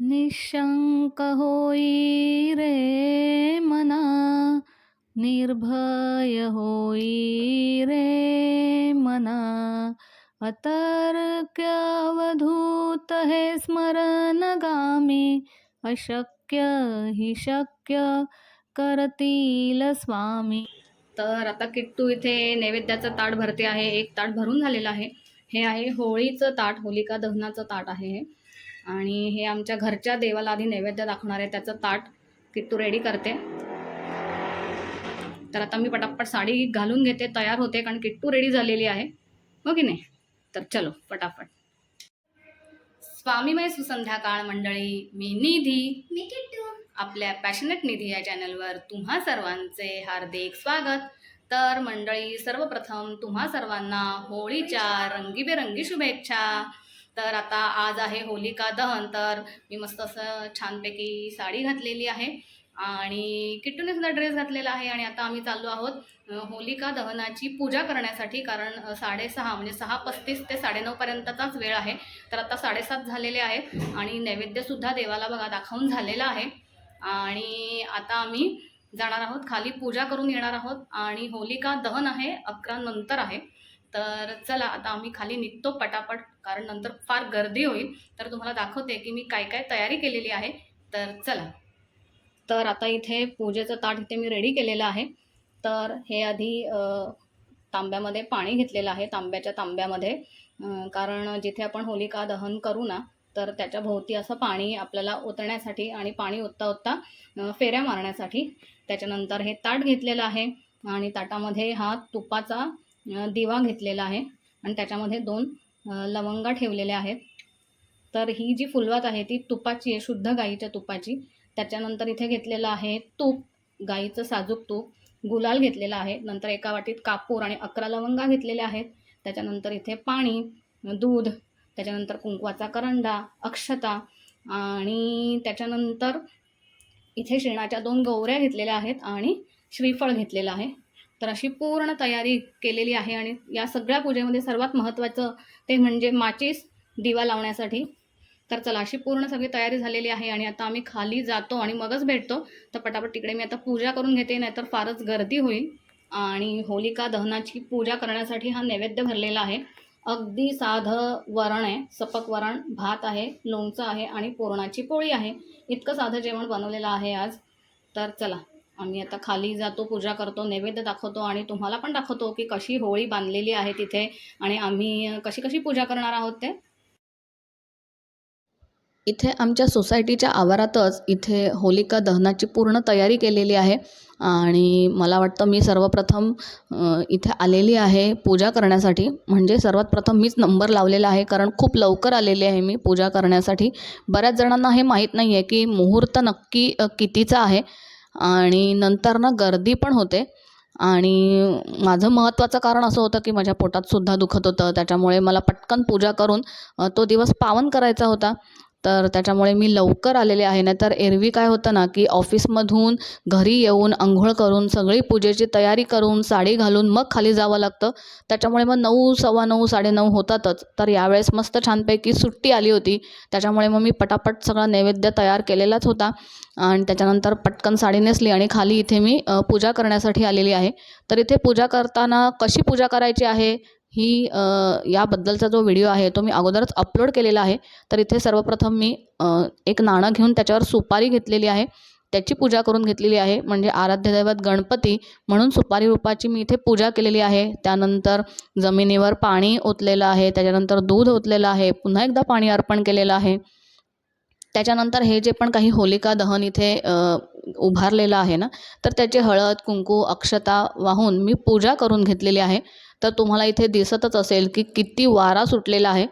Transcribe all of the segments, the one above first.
निशंक होई रे मना निर्भय होई रे मना। अतर्क्यवधूत हे स्मरणगामी अशक्य हि शक्य करतील स्वामी। तर आता किट्टू इथे नैवेद्याचं ताट भरते आहे एक ताट भरून झालेलं आहे. हे आहे होळीचं ताट होलिका दहनाचं ताट आहे हे. आणि हे आमच्या घरच्या देवाला आधी नैवेद्य दाखवणार आहे. त्याचं ताट किट्टू रेडी करते. तर आता मी पटापट साडी घालून घेते. तयार होते कारण किट्टू रेडी झालेली आहे. हो की नाही? तर चलो पटापट. स्वामीमय सुसंध्याकाळ मंडळी मी निधी. मी किट्टू. आपल्या पॅशनेट निधी या चॅनलवर तुम्हा सर्वांचे हार्दिक स्वागत. तर मंडळी सर्वप्रथम तुम्हा सर्वांना होळीच्या रंगीबेरंगी शुभेच्छा. तर आता आज आहे होलिका दहन. तर मी मस्त असं छानपैकी साडी घातलेली आहे आणि किट्टूने सुद्धा ड्रेस घातलेला आहे आणि आता आम्ही चाललो आहोत होलिका दहनाची पूजा करण्यासाठी. कारण साडेसहा म्हणजे सहा पस्तीस ते साडेनऊपर्यंतचाच वेळ आहे. तर आता साडेसात झालेले आहेत आणि नैवेद्यसुद्धा देवाला बघा दाखवून झालेला आहे. आणि आता आम्ही जाणार आहोत खाली पूजा करून येणार आहोत आणि होलिका दहन आहे अकरा नंतर आहे. तर चला आता आम्ही खाली निघतो पटापट कारण नंतर फार गर्दी होईल. तर तुम्हाला दाखवते की मी काय काय तयारी केलेली आहे. तर चला. तर आता इथे पूजेचं ताट इथे मी रेडी केलेलं आहे. तर हे आधी तांब्यामध्ये पाणी घेतलेलं आहे तांब्याच्या तांब्यामध्ये. कारण जिथे आपण होलिका दहन करू ना तर त्याच्या भोवती असं पाणी आपल्याला ओतण्यासाठी आणि पाणी ओतता ओतता फेऱ्या मारण्यासाठी. त्याच्यानंतर हे ताट घेतलेलं आहे आणि ताटामध्ये हा तुपाचा दिवा घेतलेला आहे आणि त्याच्यामध्ये दोन लवंगा ठेवलेल्या आहेत. तर ही जी फुलवात आहे ती तुपाची आहे शुद्ध गाईच्या तुपाची. त्याच्यानंतर इथे घेतलेलं आहे तूप गाईचं साजूक तूप. गुलाल घेतलेला आहे. नंतर एका वाटीत कापूर आणि अकरा लवंगा घेतलेल्या आहेत. त्याच्यानंतर इथे पाणी दूध त्याच्यानंतर कुंकवाचा करंडा अक्षता आणि त्याच्यानंतर इथे शेणाच्या दोन गौऱ्या घेतलेल्या आहेत आणि श्रीफळ घेतलेलं आहे. तर अशी पूर्ण तयारी केलेली आहे आणि या सगळ्या पूजेमध्ये सर्वात महत्त्वाचं ते म्हणजे माचीस दिवा लावण्यासाठी. तर चला अशी पूर्ण सगळी तयारी झालेली आहे आणि आता आम्ही खाली जातो आणि मगच भेटतो. तर पटापट तिकडे मी आता पूजा करून घेते नाहीतर फारच गर्दी होईल. आणि होलिका दहनाची पूजा करण्यासाठी हा नैवेद्य भरलेला आहे. अगदी साधं वरण आहे सपक वरण भात आहे लोणचं आहे आणि पुरणाची पोळी आहे. इतकं साधं जेवण बनवलेलं आहे आज. तर चला. आम्ही आता खाली जातो पूजा करतो नैवेद्य दाखवतो आणि तुम्हाला पण दाखवतो की कशी होळी बांधलेली आहे तिथे आणि आम्ही कशी कशी पूजा करणार आहोत ते. इथे आमच्या सोसायटीच्या आवारातच इथे होलिका दहनाची पूर्ण तयारी केलेली आहे आणि मला वाटतं मी सर्वप्रथम इथे आलेली आहे पूजा करण्यासाठी. म्हणजे सर्वात प्रथम मीच नंबर लावलेला आहे कारण खूप लवकर आलेली आहे मी पूजा करण्यासाठी. बऱ्याच जणांना हे माहीत नाही आहे की मुहूर्त नक्की कितीचा आहे. आणि नंतर ना गर्दी पण होते. आणि माझं महत्त्वाचं कारण असं होतं की माझ्या पोटातसुद्धा दुखत होतं. त्याच्यामुळे मला पटकन पूजा करून तो दिवस पावन करायचा होता. तर त्याच्यामुळे मी लवकर आलेले आहे. नाहीतर एरवी काय होतं ना की ऑफिसमधून घरी येऊन आंघोळ करून सगळी पूजेची तयारी करून साडी घालून मग खाली जावं लागतं. त्याच्यामुळे मग नऊ सव्वा नऊ साडेनऊ होतातच. तर यावेळेस मस्त छानपैकी सुट्टी आली होती. त्याच्यामुळे मग मी पटापट सगळा नैवेद्य तयार केलेलाच होता. आणि त्याच्यानंतर पटकन साडी नेसली आणि खाली इथे मी पूजा करण्यासाठी आलेली आहे. तर इथे पूजा करताना कशी पूजा करायची आहे? ही याबद्दलचा जो व्हिडिओ आहे तो मी अगोदरच अपलोड केलेला आहे. तर इथे सर्वप्रथम मी एक नाणं घेऊन त्याच्यावर सुपारी घेतलेली आहे. त्याची पूजा करून घेतलेली आहे. म्हणजे आराध्य दैवत गणपती म्हणून सुपारी रूपाची मी इथे पूजा केलेली आहे. त्यानंतर जमिनीवर पाणी ओतलेलं आहे. त्याच्यानंतर दूध ओतलेलं आहे. पुन्हा एकदा पाणी अर्पण केलेलं आहे. त्याच्यानंतर हे जे पण काही होलिका दहन इथे उभारलेलं आहे ना तर त्याचे हळद कुंकू अक्षता वाहून मी पूजा करून घेतलेली आहे. तर तुम्हाला इथे दिसतच असेल की किती वारा सुटलेला आहे.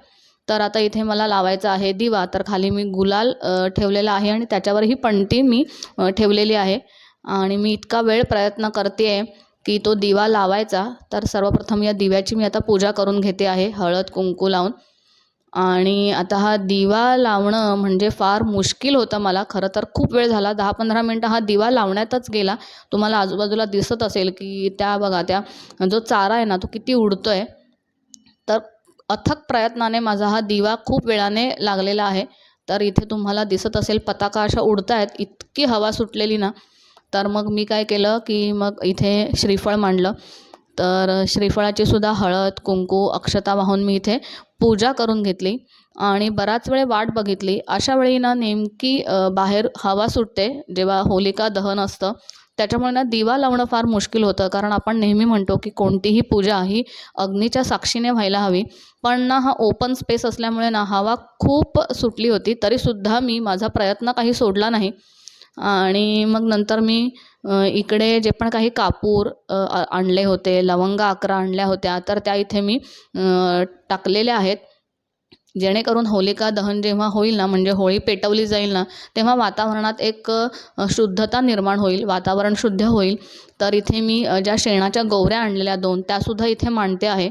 तर आता इथे मला लावायचा आहे दिवा तर खाली मी गुलाल ठेवलेला आहे आणि त्याच्यावर ही पणती मी ठेवलेली आहे. आणि मी इतका वेळ प्रयत्न करते आहे की तो दिवा लावायचा. तर सर्वप्रथम या दिव्याची मी आता पूजा करून घेते आहे हळद कुंकू लावून. आणि आता हा दिवा लावणं म्हणजे फार मुश्किल होतं मला. खरं तर खूप वेळ झाला. दहा पंधरा मिनटं हा दिवा लावण्यातच गेला. तुम्हाला आजूबाजूला दिसत असेल की त्या बघा त्या जो चारा आहे ना तो किती उडतो आहे तर अथक प्रयत्नाने माझा हा दिवा खूप वेळाने लागलेला आहे. तर इथे तुम्हाला दिसत असेल पताका अशा उडत आहेत इतकी हवा सुटलेली ना. तर मग मी काय केलं की मग इथे श्रीफळ मांडलं. तर श्रीफळाची सुद्धा हळद कुंकू अक्षता वाहून मी इथे पूजा करून घेतली आणि बराच वेळ वाट बघितली. अशा वेळी ना नेमकी बाहेर हवा सुटते जेव्हा होलिका दहन असतं त्याच्यामुळे ना दिवा लावणं फार मुश्किल होतं कारण आपण नेहमी म्हणतो की कोणतीही पूजा ही अग्नीच्या साक्षीने व्हायला हवी. पण ना हा ओपन स्पेस असल्यामुळे ना हवा खूप सुटली होती तरीसुद्धा मी माझा प्रयत्न काही सोडला नाही. आणि मग नंतर मी इकडे जे पण काही कापूर आणले होते लवंगा अकरा आणल्या होत्या तर त्या इथे मी टाकलेल्या आहेत. जेणेकरून होलिका दहन जेव्हा होईल ना म्हणजे होळी पेटवली जाईल ना तेव्हा वातावरणात एक शुद्धता निर्माण होईल वातावरण शुद्ध होईल. तर इथे मी ज्या शेणाच्या गोवऱ्या आणलेल्या दोन त्यासुद्धा इथे मांडते आहे.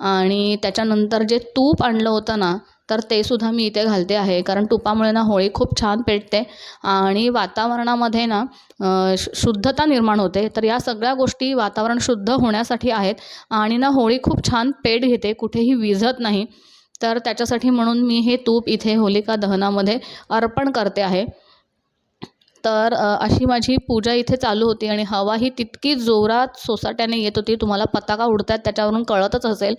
आणि त्याच्यानंतर जे तूप आणलं होतं ना तर ते सुद्धा मी इथे घालते आहे. कारण तुपामुळे ना होळी खूप छान पेटते आणि वातावरणामध्ये ना शु शुद्धता निर्माण होते. तर या सगळ्या गोष्टी वातावरण शुद्ध होण्यासाठी आहेत आणि ना होळी खूप छान पेट घेते कुठेही विझत नाही. तर त्याच्यासाठी म्हणून मी हे तूप इथे होलिका दहनामध्ये अर्पण करते आहे. तर अशी माझी पूजा इथे चालू होती आणि हवा ही तितकी जोरात सोसाट्याने येत होती. तुम्हाला पताका उडतात त्याच्यावरून कळतच असेल.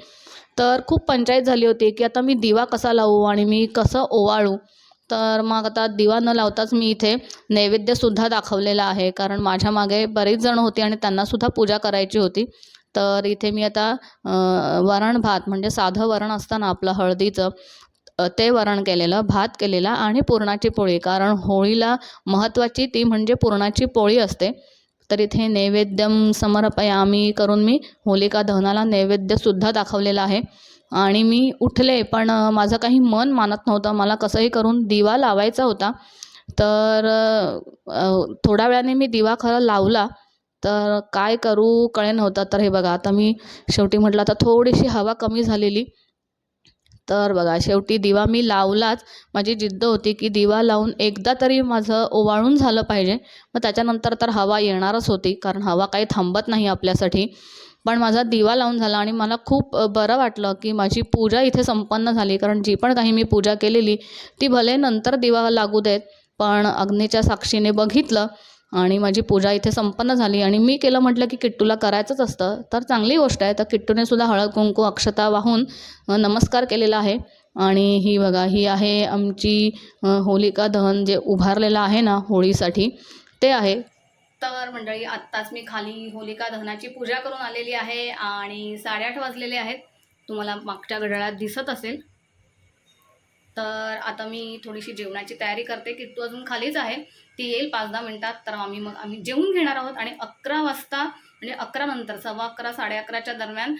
तर खूप पंचायत झाली होती की आता मी दिवा कसा लावू आणि मी कसं ओवाळू? तर मग आता दिवा न लावताच मी इथे नैवेद्यसुद्धा दाखवलेला आहे. कारण माझ्या मागे बरेच जण होती आणि त्यांनासुद्धा पूजा करायची होती. तर इथे मी आता वरण भात म्हणजे साधं वरण असतं ना आपलं हळदीचं ते वरण केलेलं भात केलेला आणि पुरणाची पोळी. कारण होळीला महत्त्वाची ती म्हणजे पुरणाची पोळी असते. तर इथे नैवेद्यम समर्पयामी करून मी होलिका दहनाला नैवेद्यसुद्धा दाखवलेला आहे. आणि मी उठले पण माझं काही मन मानत नव्हतं. मला कसंही करून दिवा लावायचा होता. तर थोड्या वेळाने मी दिवा खरं लावला. तर काय करू कळे नव्हतं तर हे बघा आता मी शेवटी म्हटलं आता थोडीशी हवा कमी झालेली. तर बघा शेवटी दिवा मी लावलाच. माझी जिद्द होती की दिवा लावून एकदा तरी माझं ओवाळून झालं पाहिजे. मग त्याच्यानंतर तर हवा येणारच होती कारण हवा काही थांबत नाही आपल्यासाठी. पण माझा दिवा लावून झाला आणि मला खूप बरं वाटलं की माझी पूजा इथे संपन्न झाली कारण जी पण काही मी पूजा केलेली ती भले नंतर दिवा लागू देत पण अग्नीच्या साक्षीने बघितलं आणि माझी पूजा इथे संपन्न झाली. आणि मी केलं म्हटलं की किट्टूला करायचंच असतं. तर चांगली गोष्ट आहे. तर किट्टूने सुद्धा हळद कुंकू अक्षता वाहून नमस्कार केलेला आहे. आणि ही बघा ही आहे आमची होलिका दहन जे उभारलेलं आहे ना होळीसाठी ते आहे. तर मंडळी आत्ताच मी खाली होलिका दहनाची पूजा करून आलेली आहे आणि साडेआठ वाजलेले आहेत. तुम्हाला मागच्या घड्याळात दिसत असेल. तर आता मी थोडीशी जेवणाची तयारी करते. किट्टू अजून खालीच आहे. ती येईल पाच दहा मिनिटात. तर आम्ही मग आम्ही जेवून घेणार आहोत. आणि अकरा वाजता म्हणजे अकरा नंतर सव्वा अकरा साडे अकराच्या दरम्यान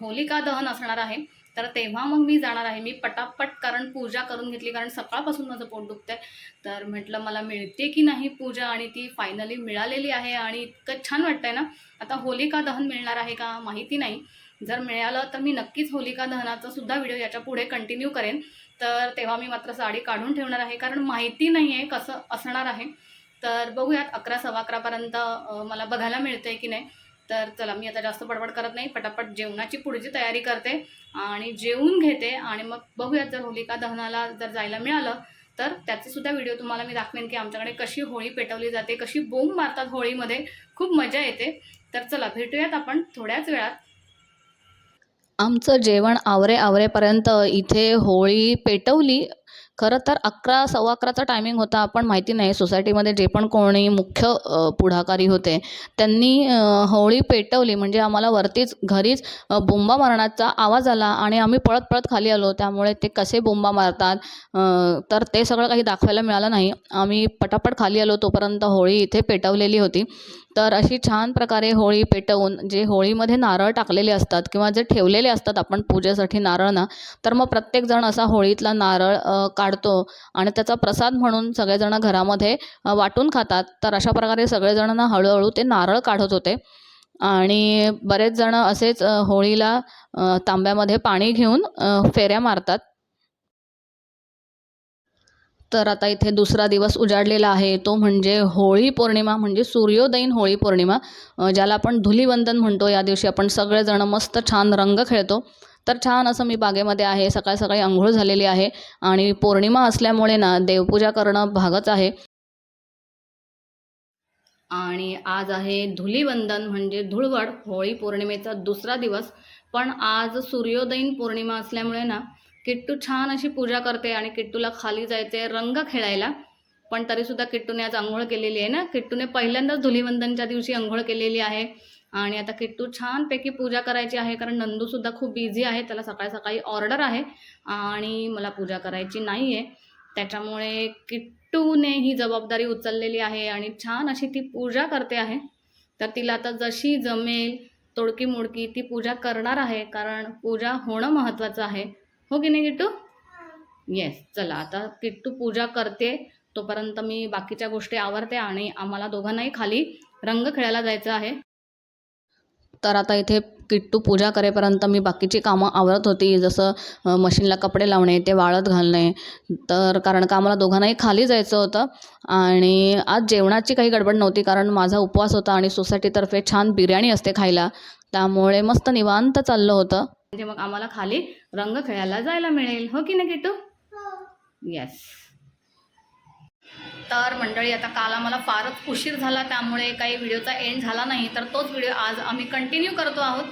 होलिका दहन असणार आहे. तर तेव्हा मग मी जाणार आहे. मी पटापट कारण पूजा करून घेतली. कारण सकाळपासून माझं पोट दुखतं आहे तर म्हटलं मला मिळते की नाही पूजा? आणि ती फायनली मिळालेली आहे. आणि इतकं छान वाटतंय ना. आता होलिका दहन मिळणार आहे का माहिती नाही. जर मिळालं तर मी नक्कीच होलिका दहनाचा सुद्धा व्हिडिओ याच्यापुढे कंटिन्यू करेन. तर तेव्हा मी मात्र साडी काढून ठेवणार आहे. कारण माहिती नाही आहे कसं असणार आहे. तर बघूयात अकरा सव्वा अकरापर्यंत मला बघायला मिळते की नाही. तर चला मी आता जास्त बडबड करत नाही. पटापट जेवणाची पुढची तयारी करते आणि जेवून घेते. आणि मग बघूयात जर होलिका दहनाला जर जायला मिळालं तर त्याचे सुद्धा व्हिडिओ तुम्हाला मी दाखवेन की आमच्याकडे कशी होळी पेटवली जाते कशी बोंब मारतात होळीमध्ये. खूप मजा येते. तर चला भेटूयात आपण थोड्याच वेळात. आमचं जेवण आवरे आवरेपर्यंत इथे होळी पेटवली. खरं तर अकरा सव्वा अकराचा टायमिंग होता पण माहिती नाही. सोसायटीमध्ये जे पण कोणी मुख्य पुढाकारी होते त्यांनी होळी पेटवली. म्हणजे आम्हाला वरतीच घरीच बोंबा मारण्याचा आवाज आला आणि आम्ही पळत पळत खाली आलो. त्यामुळे ते कसे बोंबा मारतात तर ते सगळं काही दाखवायला मिळालं नाही. आम्ही पटापट खाली आलो तोपर्यंत होळी इथे पेटवलेली होती. तर अशी छान प्रकारे होळी पेटवून जे होळीमध्ये नारळ टाकलेले असतात किंवा जे ठेवलेले असतात आपण पूजेसाठी नारळ ना तर मग प्रत्येकजण असा होळीतला नारळ काढतो आणि त्याचा प्रसाद म्हणून सगळेजण घरामध्ये वाटून खातात. तर अशा प्रकारे सगळेजणांना हळूहळू ते नारळ काढत होते. आणि बरेच जण असेच होळीला तांब्यामध्ये पाणी घेऊन फेऱ्या मारतात. तर आता इथे दुसरा दिवस उजाडलेला आहे. तो म्हणजे होळी पौर्णिमा म्हणजे सूर्योदयीन होळी पौर्णिमा ज्याला आपण धुलीवंदन म्हणतो. या दिवशी आपण सगळेजण मस्त छान रंग खेळतो. तर छान असं मी बागेमध्ये आहे. सकाळ सकाळी आंघोळ झालेली आहे आणि पौर्णिमा असल्यामुळे ना देवपूजा करणं भागच आहे. आणि आज आहे धुलीवंदन म्हणजे धुळवड होळी पौर्णिमेचा दुसरा दिवस. पण आज सूर्योदयीन पौर्णिमा असल्यामुळे ना किट्टू छान अशी पूजा करते आणि किट्टूला खाली जायचे रंग खेळायला. पण तरीसुद्धा किट्टूने आज आंघोळ केलेली आहे ना? किट्टूने पहिल्यांदाच धुलीवंदनच्या दिवशी आंघोळ केलेली आहे. आणि आता किट्टू छानपैकी पूजा करायची आहे कारण नंदूसुद्धा खूप बिझी आहे. त्याला सकाळी सकाळी ऑर्डर आहे आणि मला पूजा करायची नाही आहे त्याच्यामुळे किट्टूने ही जबाबदारी उचललेली आहे आणि छान अशी ती पूजा करते आहे. तर तिला आता जशी जमेल तोडकी मोडकी ती पूजा करणार आहे कारण पूजा होणं महत्त्वाचं आहे. हो की नाही किट्टू? येस चला आता किट्टू पूजा करते. तोपर्यंत मी बाकीच्या गोष्टी आवरते आणि आम्हाला दोघांनाही खाली रंग खेळायला जायचं आहे. तर आता इथे किट्टू पूजा करेपर्यंत मी बाकीची कामं आवरत होती. जसं मशीनला कपडे लावणे ते वाळत घालणे. तर कारण का आम्हाला दोघांनाही खाली जायचं होतं. आणि आज जेवणाची काही गडबड नव्हती कारण माझा उपवास होता आणि सोसायटीतर्फे छान बिर्याणी असते खायला. त्यामुळे मस्त निवांत चाललं होतं. म्हणजे मग आम्हाला खाली रंग खेळायला जायला मिळेल. हो की नाही किट्टू? येस तर मंडळी आता काल आम्हाला फारच उशीर झाला त्यामुळे काही व्हिडिओचा एंड झाला नाही तर तोच व्हिडिओ आज आम्ही कंटिन्यू करतो आहोत.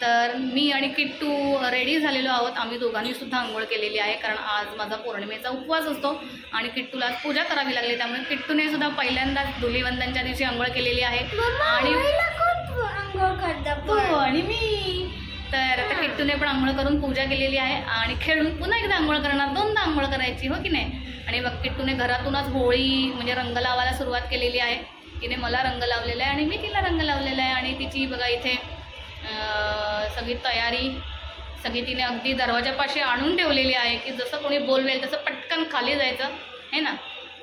तर मी आणि किट्टू रेडी झालेलो आहोत. आम्ही दोघांनी सुद्धा आंघोळ केलेली आहे कारण आज माझा पौर्णिमेचा उपवास असतो आणि किट्टूला आज पूजा करावी लागली त्यामुळे किट्टूने सुद्धा पहिल्यांदाच धुलीवंदनच्या दिवशी आंघोळ केलेली आहे. आणि हो आणि मी. तर आता किट्टूने पण आंघोळ करून पूजा केलेली आहे आणि खेळून पुन्हा एकदा आंघोळ करणार दोनदा आंघोळ करायची हो की नाही? आणि मग किट्टूने घरातूनच होळी म्हणजे रंग लावायला सुरुवात केलेली आहे. तिने मला रंग लावलेला आहे आणि मी तिला रंग लावलेला आहे आणि तिची बघा इथे सगळी तयारी सगळी तिने अगदी दरवाजापाशी आणून ठेवलेली आहे की जसं कोणी बोलवेल तसं पटकन खाली जायचं आहे ना?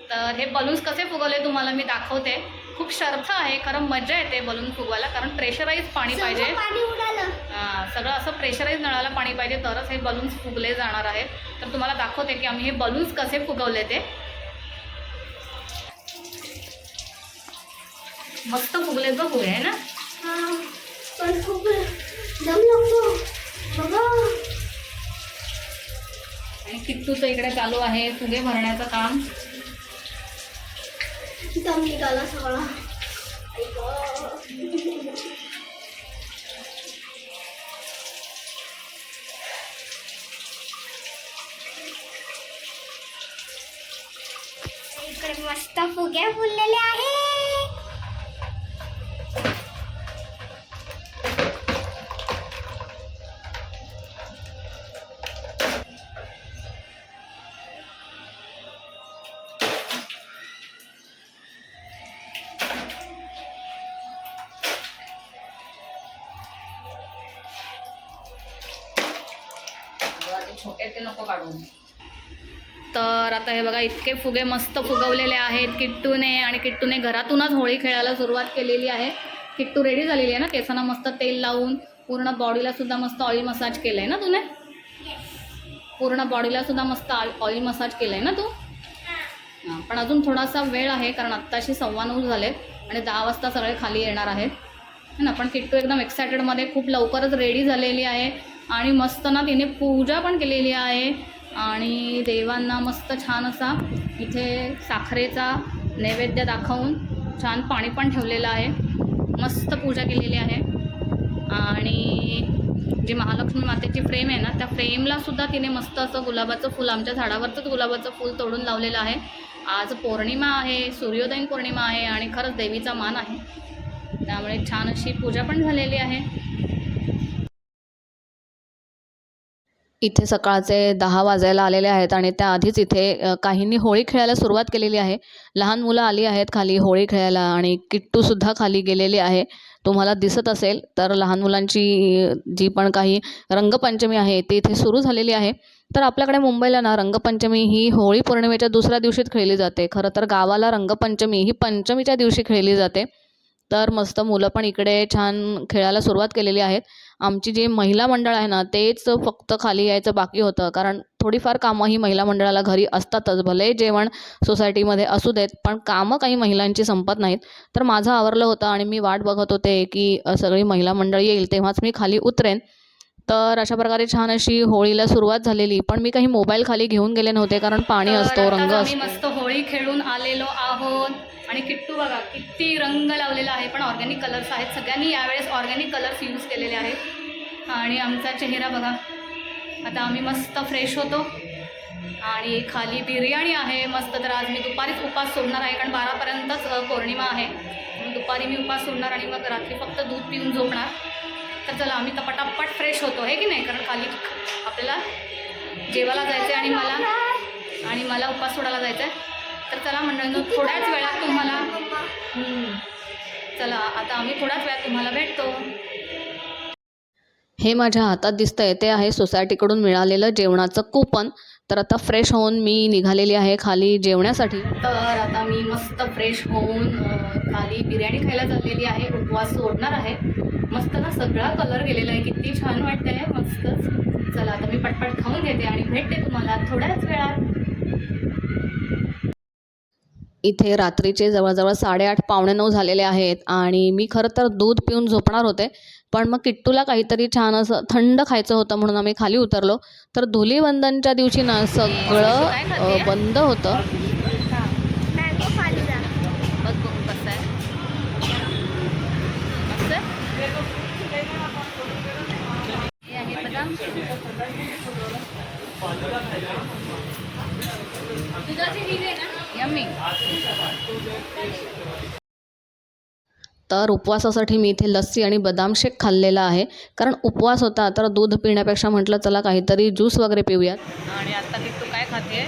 तर हे बलून्स कसे फुगवले तुम्हाला मी दाखवते. खूप शर्थ आहे खरं मजा येते बलून फुगवायला कारण प्रेशराईज पाणी पाहिजे. हा, सगळं असं प्रेशराईज नळाला पाणी पाहिजे तरच हे बलून्स फुगले जाणार आहेत. तर तुम्हाला दाखवते की आम्ही हे बलून्स कसे फुगवले ते. मस्त फुगले बघ आहे ना? हा पण खूप दम लागतो. बघा. आणि किट्टूचं इकडे चालू आहे फुगे भरण्याचं काम. Kita meninggalkan sekolah. Ayo. इकडे मस्त फुगे फुललेले आहे छोटे ते नको काढून. तर आता हे बघा इतके फुगे मस्त फुगवलेले आहेत किट्टूने आणि किट्टूने घरातूनच होळी खेळायला सुरुवात केलेली आहे. किट्टू रेडी झालेली आहे ना? केसांना मस्त तेल लावून पूर्ण बॉडीला सुद्धा मस्त ऑइल मसाज केलं आहे ना तुने? पूर्ण बॉडीला सुद्धा मस्त ऑइल मसाज केलं आहे ना तू? हां पण अजून थोडासा वेळ आहे कारण आत्ताशी सव्वा नऊ झालेत आणि दहा वाजता सगळे खाली येणार आहेत. है ना? पण किट्टू एकदम एक्सायटेडमध्ये खूप लवकरच रेडी झालेली आहे. आणि मस्त ना तिने पूजा पण केलेली आहे. आणि देवांना मस्त छान असा इथे साखरेचा नैवेद्य दाखवून छान पाणी पण ठेवलेलं आहे. मस्त पूजा केलेली आहे. आणि जी महालक्ष्मी मातेची फ्रेम आहे ना त्या फ्रेमला सुद्धा तिने मस्त असं गुलाबाचं फूल आमच्या झाडावरचंच गुलाबाचं फूल तोडून लावलेलं आहे. आज पौर्णिमा आहे सूर्योदयीन पौर्णिमा आहे आणि खरंच देवीचा मान आहे. त्यामुळे छान अशी पूजा पण झालेली आहे. इथे सकाळचे दहा वाजायला आलेले आहेत आणि त्याआधीच इथे काहींनी होळी खेळायला सुरुवात केलेली आहे. लहान मुलं आली आहेत खाली होळी खेळायला आणि किट्टूसुद्धा खाली गेलेली आहे. तुम्हाला दिसत असेल तर लहान मुलांची जी पण काही रंगपंचमी आहे ती इथे सुरू झालेली आहे. तर आपल्याकडे मुंबईला ना रंगपंचमी ही होळी पौर्णिमेच्या दुसऱ्या दिवशीच खेळली जाते. खरं तर गावाला रंगपंचमी ही पंचमीच्या दिवशी खेळली जाते. तर मस्त मुलं पण इकडे छान खेळायला सुरुवात केलेली आहेत. आमची जी महिला मंडळ आहे ना तेच फक्त खाली यायचं बाकी होतं. कारण थोडीफार कामं ही महिला मंडळाला घरी असतातच. भले जेवण सोसायटीमध्ये असू देत पण कामं काही महिलांची संपत नाहीत. तर माझं आवरलं होतं आणि मी वाट बघत होते की सगळी महिला मंडळ येईल तेव्हाच मी खाली उतरेन. तर अशा प्रकारे छान अशी होळीला सुरुवात झालेली. पण मी काही मोबाईल खाली घेऊन गेले नव्हते कारण पाणी असतो रंग आम्ही असतो. मस्त होळी खेळून आलेलो आहोत. आणि किट्टू बघा किती रंग लावलेला आहे. पण ऑर्गॅनिक कलर्स आहेत. सगळ्यांनी यावेळेस ऑर्गॅनिक कलर्स यूज केलेले आहेत. आणि आमचा चेहरा बघा. आता आम्ही मस्त फ्रेश होतो. आणि खाली बिर्याणी आहे. मस्त तर आज मी दुपारीच उपास सोडणार आहे. कारण बारापर्यंतच पौर्णिमा आहे. दुपारी मी उपास सोडणार आणि मग रात्री फक्त दूध पिऊन झोपणार. तर चला आम्ही तर पटापट फ्रेश होतो आहे की नाही? कारण खाली आपल्याला जेवायला जायचं आहे आणि मला आणि मला उपास सोडायला जायचं आहे तर चला मंडळींनो थोड्याच वेळात तुम्हाला. चला आता आम्ही थोड्याच वेळात तुम्हाला भेटतो. हे माझ्या हातात दिसतंय ते आहे सोसायटीकडून मिळालेलं जेवणाचं कुपन तर आता फ्रेश होऊन मी निघालेली आहे खाली जेवण्यासाठी. तर आता मी मस्त फ्रेश होऊन खाली बिर्याणी खायला चाललेली आहे. उपवास सोडणार आहे. मस्त ना सगळा कलर गेलेला आहे. किती छान वाटतंय. मस्तच चला आता मी पटपट खाऊन घेते आणि भेटते तुम्हाला थोड्याच वेळात. इथे रात्रीचे जवळजवळ साडेआठ पावणे नऊ झालेले आहेत आणि मी खरं तर दूध पिऊन झोपणार होते. पण मग किट्टूला काहीतरी छान असं थंड खायचं होतं म्हणून आम्ही खाली उतरलो. तर धुलीवंदनच्या दिवशी ना सगळं बंद होतं. मँगो फालुदा बघ बघू कसं आहे मस्त आहे? हे आहे बदाम यम्मी तर उपवासासाठी मी इथे लस्सी आणि बदाम शेक खाल्लेला आहे. कारण उपवास होता तर दूध पिण्यापेक्षा म्हटलं चला काहीतरी ज्यूस वगैरे पिऊयात. आणि आता मी तू काय खाते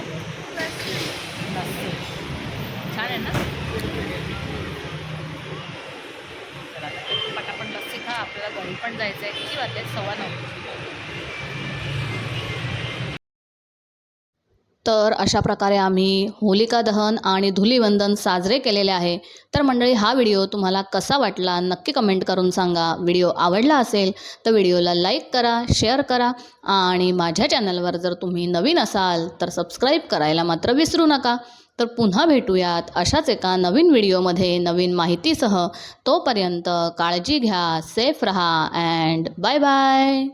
छान आहे ना? पटापट लस्सी खा आपल्याला घरी पण जायचं आहे किती वाजले? सव्वा नऊ. तर अशा प्रकारे आम्ही होलिका दहन आणि धुलीवंदन साजरे केलेले आहे. तर मंडळी हा व्हिडिओ तुम्हाला कसा वाटला? नक्की कमेंट करून सांगा. व्हिडिओ आवडला असेल तर व्हिडिओला लाईक करा शेअर करा आणि माझ्या चॅनलवर जर तुम्ही नवीन असाल तर सबस्क्राईब करायला मात्र विसरू नका. तर पुन्हा भेटूयात अशाच एका नवीन व्हिडिओमध्ये नवीन माहितीसह. तोपर्यंत काळजी घ्या सेफ रहा अँड बाय बाय